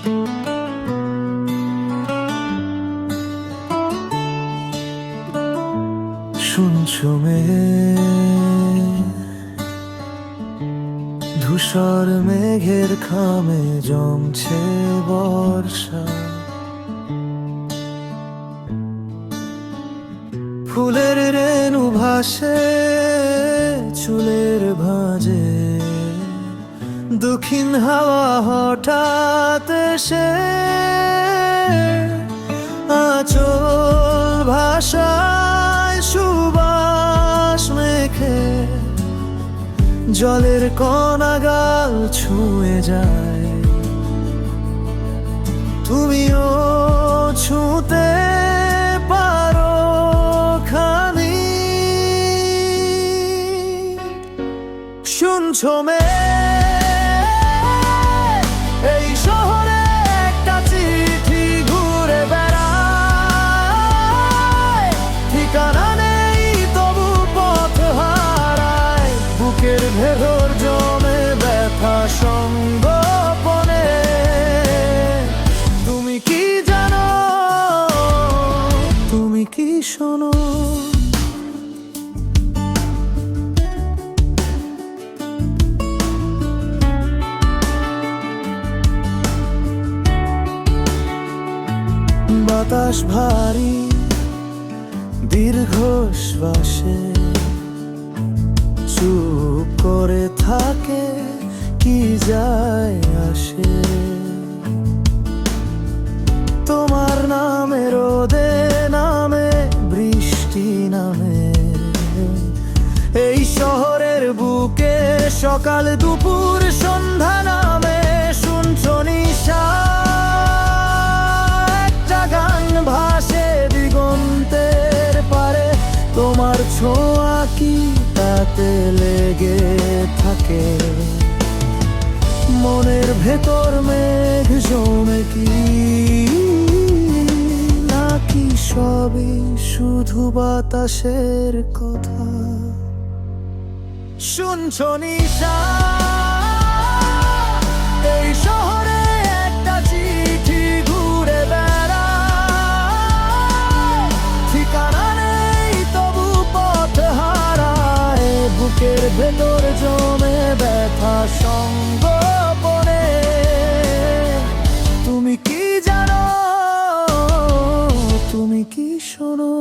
শুনছো মে ধূসর মেঘের খামে জমছে বর্ষা। ফুলের রেণু ভাসে চুলের ভাজে। দক্ষিণ হাওয়া হঠাৎ সে আচল ভাষায় সুবাস মেখে জলের কণাগাল ছুঁয়ে যায়। তুমিও ছুঁতে পারো খানি। শুনছো ভেতর জমে ব্যথা সঙ্গোপনে তুমি কি জানো? তুমি কি শোনো? বাতাস ভারী করে থাকে, কি যায় আসে? তোমার নামে রোদে নামে, বৃষ্টি নামে। এই শহরের বুকে সকাল দুপুর সন্ধ্যা নামে, শুনছো নিশা। একটা গান ভাসে দিগন্তের পারে, তোমার ছোঁয়া কি? তাতে লেগে থাকে। মনের ভেতর মেঘ জমে কি? নাকি সবই শুধু বাতাসের কথা? শুনছ নিশা? ভেতর জমে ব্যথা সঙ্গপনে তুমি কি জানো? তুমি কি শোনো?